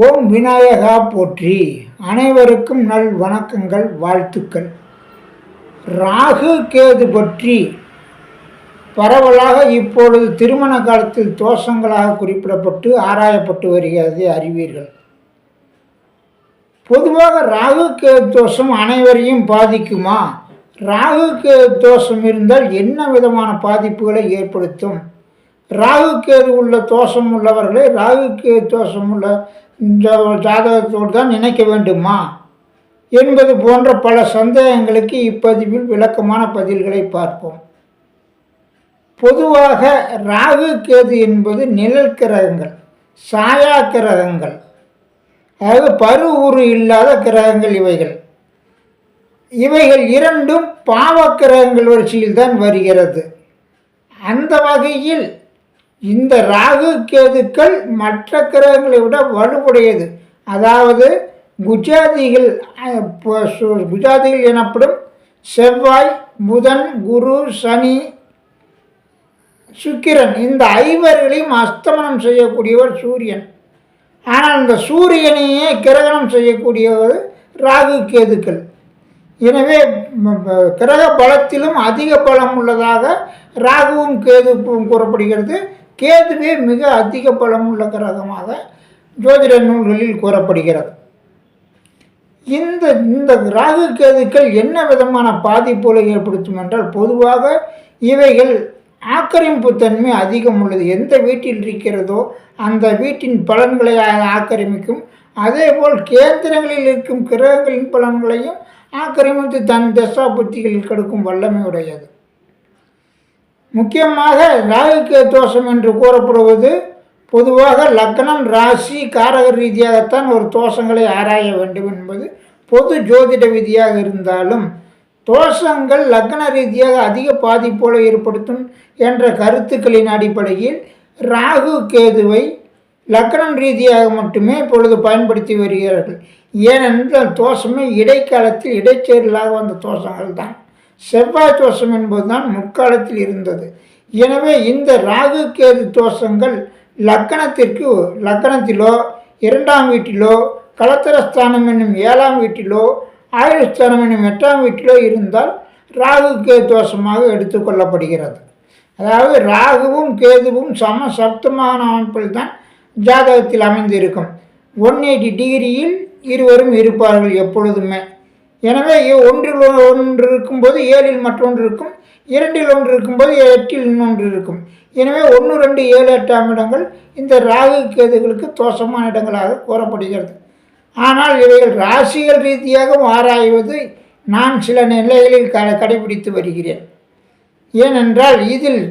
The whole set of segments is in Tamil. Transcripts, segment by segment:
ஓம் விநாயகா போற்றி. அனைவருக்கும் நல் வணக்கங்கள் வாழ்த்துக்கள். ராகு கேது பற்றி பரவலாக இப்பொழுது திருமண காலத்தில் தோஷங்களாக குறிப்பிடப்பட்டு ஆராயப்பட்டு வருகிறது அறிவீர்கள். பொதுவாக ராகு கேது தோஷம் அனைவரையும் பாதிக்குமா? ராகு கேது தோஷம் இருந்தால் என்ன விதமான பாதிப்புகளை ஏற்படுத்தும்? ராகு கேது உள்ள தோஷம் உள்ளவர்களை ராகு கேது தோஷம் உள்ள இந்த ஜாதகத்தோடு தான் நினைக்க வேண்டுமா? என்பது போன்ற பல சந்தேகங்களுக்கு இப்பதிவில் விளக்கமான பதில்களை பார்ப்போம். பொதுவாக ராகு கேது என்பது நிழல் கிரகங்கள் சாயா கிரகங்கள் அதாவது பரு உரு இல்லாத கிரகங்கள் இவைகள். இவைகள் இரண்டும் பாவ கிரகங்கள் வரிசையில் தான் வருகிறது. அந்த வகையில் இந்த ராகு கேதுக்கள் மற்ற கிரகங்களை விட வலுவுடையது. அதாவது குஜாதிகள் குஜாதிகள் எனப்படும் செவ்வாய் புதன் குரு சனி சுக்கிரன் இந்த ஐவர்களையும் அஸ்தமனம் செய்யக்கூடியவர் சூரியன். ஆனால் இந்த சூரியனையே கிரகணம் செய்யக்கூடியவர் ராகு கேதுக்கள். எனவே கிரக பலத்திலும் அதிக பலம் உள்ளதாக ராகுவும் கேதுவும் கூறப்படுகிறது. கேதுவே மிக அதிக பலம் உள்ள கிரகமாக ஜோதிட நூல்களில் கூறப்படுகிறது. இந்த இந்த ராகு கேதுக்கள் என்ன விதமான பாதிப்புகளை ஏற்படுத்தும் என்றால் பொதுவாக இவைகள் ஆக்கிரமிப்பு தன்மை அதிகம் உள்ளது. எந்த வீட்டில் இருக்கிறதோ அந்த வீட்டின் பலன்களை ஆக்கிரமிக்கும். அதேபோல் கேந்திரங்களில் இருக்கும் கிரகங்களின் பலன்களையும் ஆக்கிரமித்து தன் தசா புத்திகளில் கெடுக்கும் வல்லமை உடையது. முக்கியமாக ராகுகே தோஷம் என்று கூறப்படுவது பொதுவாக லக்னம் ராசி காரக ரீதியாகத்தான் ஒரு தோஷங்களை ஆராய வேண்டும் என்பது பொது ஜோதிட விதியாக இருந்தாலும் தோஷங்கள் லக்ன ரீதியாக அதிக பாதிப்போல ஏற்படுத்தும் என்ற கருத்துக்களின் அடிப்படையில் ராகு கேதுவை லக்னம் ரீதியாக மட்டுமே இப்பொழுது பயன்படுத்தி வருகிறார்கள். ஏனென்றால் தோஷமே இடைக்காலத்தில் இடைச்சேரலாக வந்த தோஷங்கள் தான் செவ்வாய் தோஷம் என்பதுதான் முற்காலத்தில் இருந்தது. எனவே இந்த ராகு கேது தோஷங்கள் லக்கணத்திற்கு லக்கணத்திலோ இரண்டாம் வீட்டிலோ கலத்தரஸ்தானம் என்னும் ஏழாம் வீட்டிலோ ஆயுஸ்தானம் என்னும் எட்டாம் வீட்டிலோ இருந்தால் ராகு கேது தோஷமாக எடுத்துக்கொள்ளப்படுகிறது அதாவது ராகுவும் கேதுவும் சம சப்தமான அமைப்பில் தான் ஜாதகத்தில் அமைந்திருக்கும். ஒன் எயிட்டி டிகிரியில் இருவரும் இருப்பார்கள் எப்பொழுதுமே. எனவே ஒன்றில் ஒன்று இருக்கும்போது ஏழில் மற்றொன்று இருக்கும் இரண்டில் ஒன்று இருக்கும்போது எட்டில் இன்னொன்று இருக்கும். எனவே ஒன்று ரெண்டு ஏழு எட்டாம் இடங்கள் இந்த ராகு கேதுகளுக்கு தோஷமான இடங்களாக கூறப்படுகிறது. ஆனால் இவைகள் ராசிகள் ரீதியாக ஆராய்வது நான் சில நிலைகளில் க கடைபிடித்து வருகிறேன். ஏனென்றால் இதில்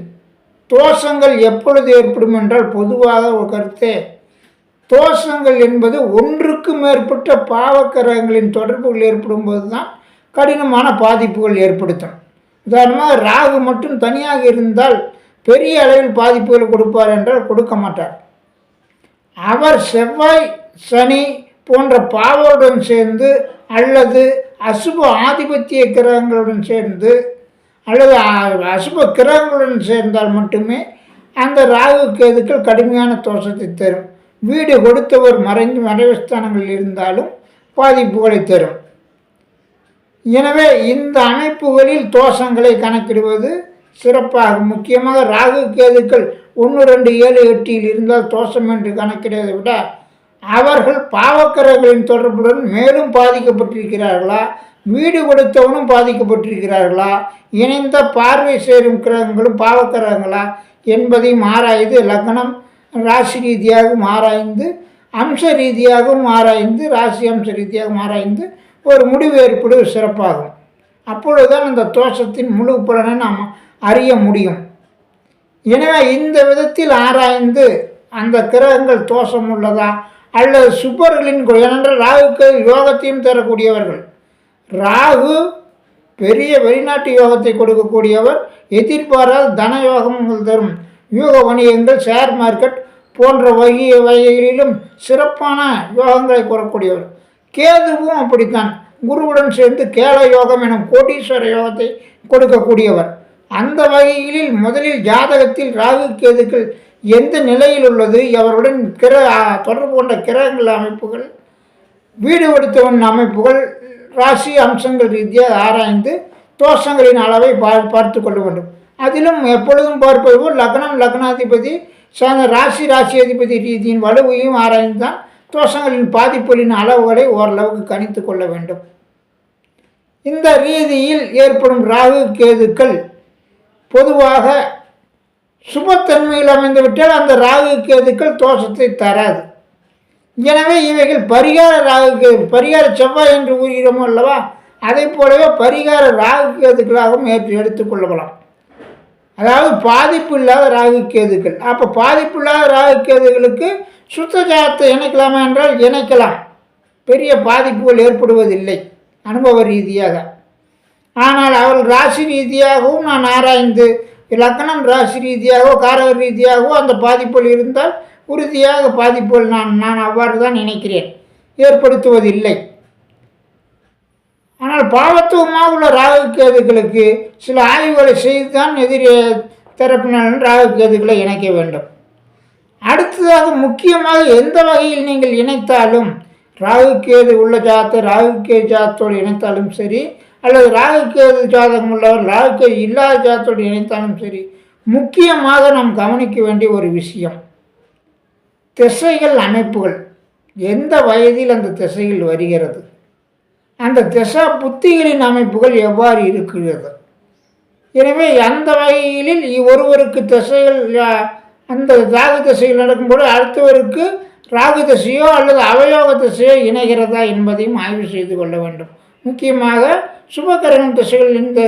தோஷங்கள் எப்பொழுது ஏற்படும் என்றால் பொதுவாக ஒரு கருத்தே தோஷங்கள் என்பது ஒன்றுக்கு மேற்பட்ட பாவக்கிரகங்களின் தொடர்புகள் ஏற்படும் போது தான் கடினமான பாதிப்புகள் ஏற்படுத்தும். உதாரணமாக ராகு மட்டும் தனியாக இருந்தால் பெரிய அளவில் பாதிப்புகளை கொடுப்பார் என்றால் கொடுக்க மாட்டார். அவர் செவ்வாய் சனி போன்ற பாவோடன் சேர்ந்து அல்லது அசுப ஆதிபத்திய கிரகங்களுடன் சேர்ந்து அல்லது அசுப கிரகங்களுடன் சேர்ந்தால் மட்டுமே அந்த ராகு கேதுக்கள் கடுமையான தோஷத்தை தரும். வீடு கொடுத்தவர் மறைந்து மறைவுஸ்தானங்களில் இருந்தாலும் பாதிப்புகளை தரும். எனவே இந்த அமைப்புகளில் தோஷங்களை கணக்கிடுவது சிறப்பாக. முக்கியமாக ராகு கேதுக்கள் ஒன்று ரெண்டு ஏழு எட்டியில் இருந்தால் தோஷம் என்று கணக்கிடுவதை விட அவர்கள் பாவக்கரங்களின் தொடர்புடன் மேலும் பாதிக்கப்பட்டிருக்கிறார்களா? வீடு கொடுத்தவனும் பாதிக்கப்பட்டிருக்கிறார்களா? இணைந்த பார்வை சேரும் கிரகங்களும் பாவக்கிரகங்களா என்பதையும் ஆராய்ந்து லக்னம் ராசி ரீதியாகவும் ஆராய்ந்து அம்ச ரீதியாகவும் ஆராய்ந்து ராசி அம்ச ரீதியாகவும் ஆராய்ந்து ஒரு முடிவு ஏற்படுவது சிறப்பாகும். அப்பொழுதுதான் அந்த தோஷத்தின் முழு பலனை நாம் அறிய முடியும். எனவே இந்த விதத்தில் ஆராய்ந்து அந்த கிரகங்கள் தோஷம் உள்ளதா அல்லது சுப்பர்களின் ஏனென்றால் ராகுக்கு யோகத்தையும் தரக்கூடியவர்கள். ராகு பெரிய வெளிநாட்டு யோகத்தை கொடுக்கக்கூடியவர் எதிர்பாராத தன யோகங்கள் தரும். யூக வணிகங்கள் ஷேர் மார்க்கெட் போன்ற வகை வகைகளிலும் சிறப்பான யோகங்களை கூறக்கூடியவர். கேதுவும் அப்படித்தான். குருவுடன் சேர்ந்து கேல யோகம் எனும் கோடீஸ்வர யோகத்தை கொடுக்கக்கூடியவர். அந்த வகைகளில் முதலில் ஜாதகத்தில் ராகு கேதுக்கள் எந்த நிலையில் உள்ளது? அவருடன் கிர தொடர்பு கொண்ட கிரகங்கள் அமைப்புகள் வீடு கொடுத்தவன் அமைப்புகள் ராசி அம்சங்கள் ரீதியாக ஆராய்ந்து தோஷங்களின் அளவை பா பார்த்து கொள்ள வேண்டும். அதிலும் எப்பொழுதும் பார்ப்பது போல் லக்னம் லக்னாதிபதி சார்ந்த ராசி ராசி அதிபதி ரீதியின் வலுவையும் ஆராய்ந்து தான் தோஷங்களின் பாதிப்புகளின் அளவுகளை ஓரளவுக்கு கணித்து கொள்ள வேண்டும். இந்த ரீதியில் ஏற்படும் ராகு கேதுக்கள் பொதுவாக சுபத்தன்மையில் அமைந்துவிட்டால் அந்த ராகு கேதுக்கள் தோஷத்தை தராது. எனவே இவைகள் பரிகார ராகு கேது பரிகார செவ்வாய் என்று கூறுகிறோமோ அல்லவா அதை போலவே பரிகார ராகு கேதுக்களாகவும் ஏற்று எடுத்துக்கொள்ளலாம் அதாவது பாதிப்பு இல்லாத ராகு கேதுக்கள். அப்போ பாதிப்பு இல்லாத ராகு கேதுகளுக்கு சுத்த ஜாதத்தை இணைக்கலாமா என்றால் இணைக்கலாம். பெரிய பாதிப்புகள் ஏற்படுவதில்லை. அனுபவ ரீதியாக. ஆனால் அவள் ராசி ரீதியாகவும் நான் ஆராய்ந்து லக்கணம் ராசி ரீதியாகவோ காரக ரீதியாகவோ அந்த பாதிப்புகள் இருந்தால் உறுதியாக பாதிப்புகள் நான் நான் அவ்வாறு தான் நினைக்கிறேன் ஏற்படுத்துவதில்லை. ஆனால் பாவத்துவமாக உள்ள ராகு கேதுகளுக்கு சில ஆய்வுகளை செய்து தான் எதிரி தரப்பினர் ராகு கேதுகளை இணைக்க வேண்டும். அடுத்ததாக முக்கியமாக எந்த வகையில் நீங்கள் இணைத்தாலும் ராகு கேது உள்ள ஜாத்தை ராகு கேது ஜாத்தோடு இணைத்தாலும் சரி அல்லது ராகு கேது ஜாதகம் உள்ளவர் ராகு கேது இல்லாத ஜாத்தோடு இணைத்தாலும் சரி முக்கியமாக நாம் கவனிக்க வேண்டிய ஒரு விஷயம். திசைகள் அமைப்புகள். எந்த வயதில் அந்த திசைகள் வருகிறது? அந்த திசா புத்திகளின் அமைப்புகள் எவ்வாறு இருக்கிறது? எனவே அந்த வகையில் ஒருவருக்கு திசைகள் அந்த ராகு திசையில் நடக்கும்போது அடுத்தவருக்கு ராகு திசையோ அல்லது அவயோக திசையோ இணைகிறதா என்பதையும் ஆய்வு செய்து கொள்ள வேண்டும். முக்கியமாக சுபகிரகம் திசைகள் இந்த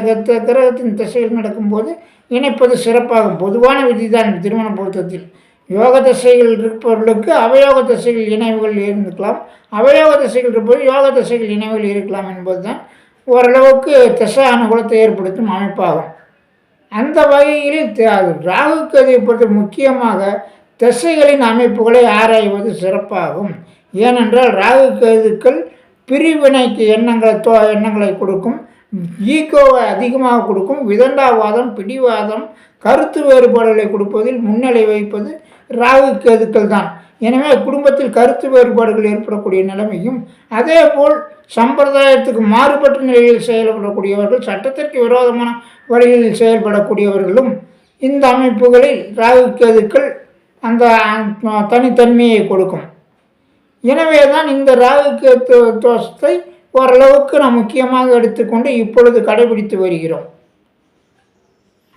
கிரகத்தின் திசைகள் நடக்கும்போது இணைப்பது சிறப்பாகும். பொதுவான விதிதான் திருமண பொருத்தத்தில். யோக திசைகள் இருப்பவர்களுக்கு அவயோக திசைகள் இணைவுகள் இருந்துக்கலாம் அவயோக திசைகள் இருப்பது யோக திசைகள் இணைவுகள் இருக்கலாம் என்பதுதான் ஓரளவுக்கு திசை அனுகூலத்தை ஏற்படுத்தும் அமைப்பாகும். அந்த வகையில் ராகு கேதுவை பொறுத்த முக்கியமாக திசைகளின் அமைப்புகளை ஆராய்வது சிறப்பாகும். ஏனென்றால் ராகு கதுக்கள் பிரிவினைக்கு எண்ணங்களை தோ எண்ணங்களை கொடுக்கும் ஈகோவை அதிகமாக கொடுக்கும் விதண்டாவாதம் பிடிவாதம் கருத்து வேறுபாடுகளை கொடுப்பதில் முன்னிலை வைப்பது ராகு கேதுக்கள் தான். எனவே குடும்பத்தில் கருத்து வேறுபாடுகள் ஏற்படக்கூடிய நிலைமையும் அதே போல் சம்பிரதாயத்துக்கு மாறுபட்ட நிலையில் செயல்படக்கூடியவர்கள் சட்டத்திற்கு விரோதமான வழியில் செயல்படக்கூடியவர்களும் இந்த அமைப்புகளில் ராகு கேதுக்கள் அந்த தனித்தன்மையை கொடுக்கும். எனவே தான் இந்த ராகு கேத்து தோஷத்தை ஓரளவுக்கு நாம் முக்கியமாக எடுத்துக்கொண்டு இப்பொழுது கடைபிடித்து வருகிறோம்.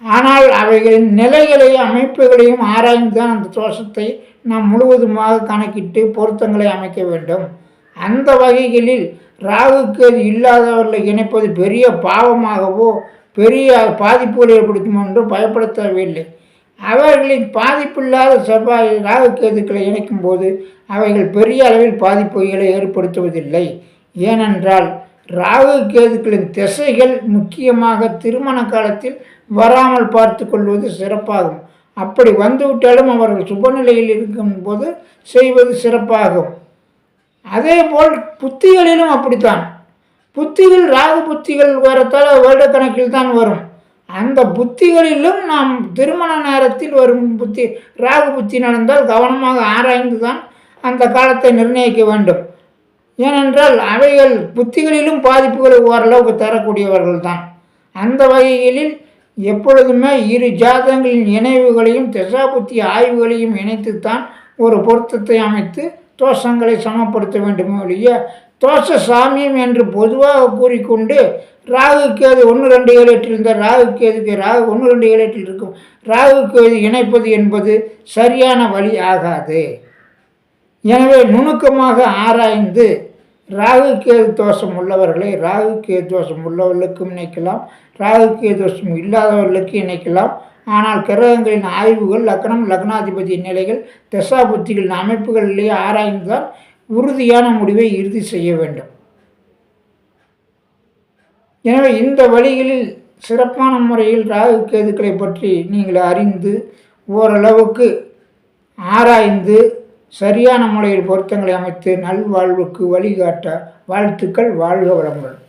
ஆனால் அவைகளின் நிலைகளையும் அமைப்புகளையும் ஆராய்ந்து தான் அந்த தோஷத்தை நாம் முழுவதுமாக கணக்கிட்டு பொருத்தங்களை அமைக்க வேண்டும். அந்த வகைகளில் ராகுக்கு இல்லாதவர்களை இணைப்பது பெரிய பாவமாகவோ பெரிய பாதிப்புகள் ஏற்படுத்தும் என்று பயப்பட தேவையில்லை அவர்களின் பாதிப்பில்லாத செவ்வாய் ராகுக்கேதுக்களை இணைக்கும் போது அவைகள் பெரிய அளவில் பாதிப்புகளை ஏற்படுத்துவதில்லை. ஏனென்றால் ராகு கேதுக்களின் திசைகள் முக்கியமாக திருமண காலத்தில் வராமல் பார்த்து கொள்வது சிறப்பாகும். அப்படி வந்துவிட்டாலும் அவர்கள் சுபநிலையில் இருக்கும்போது செய்வது சிறப்பாகும். அதேபோல் புத்திகளிலும் அப்படித்தான். புத்திகள் ராகு புத்திகள் வரத்தால் வருடக்கணக்கில் தான் வரும். அந்த புத்திகளிலும் நாம் திருமண நேரத்தில் வரும் புத்தி ராகு புத்தி நடந்தால் கவனமாக ஆராய்ந்து தான் அந்த காலத்தை நிர்ணயிக்க வேண்டும். ஏனென்றால் அவைகள் புத்திகளிலும் பாதிப்புகளை ஓரளவுக்கு தரக்கூடியவர்கள் தான் அந்த வகைகளில் எப்பொழுதுமே இரு ஜாதகங்களின் இணைவுகளையும் திசாபுத்தி ஆய்வுகளையும் இணைத்துத்தான் ஒரு பொருத்தத்தை அமைத்து தோஷங்களை சமப்படுத்த வேண்டுமே. ஒழிய தோஷ சாமியம் என்று பொதுவாக கூறிக்கொண்டு ராகு கேது ஒன்று ரெண்டு ஏழு இருந்த ராகு கேதுக்கு ராகு ஒன்று ரெண்டு ஏழு இருக்கும். ராகு கேது இணைப்பது என்பது சரியான வழி ஆகாது. எனவே நுணுக்கமாக ஆராய்ந்து ராகு கேது தோஷம் உள்ளவர்களை ராகு கேது தோஷம் உள்ளவர்களுக்கும் இணைக்கலாம். ராகு கேது தோஷம் இல்லாதவர்களுக்கு இணைக்கலாம். ஆனால் கிரகங்களின் ஆய்வுகள் லக்னம் லக்னாதிபதி நிலைகள் தசாபுத்திகளின் அமைப்புகளிலேயே ஆராய்ந்துதான் உறுதியான முடிவை இறுதி செய்ய வேண்டும். எனவே இந்த வழிகளில் சிறப்பான முறையில் ராகு கேதுக்களை பற்றி நீங்கள் அறிந்து ஓரளவுக்கு ஆராய்ந்து சரியான முறையில் பொருத்தங்களை அமைத்து நல்வாழ்வுக்கு வழிகாட்ட வாழ்த்துக்கள் வாழ்க வளமுடன்.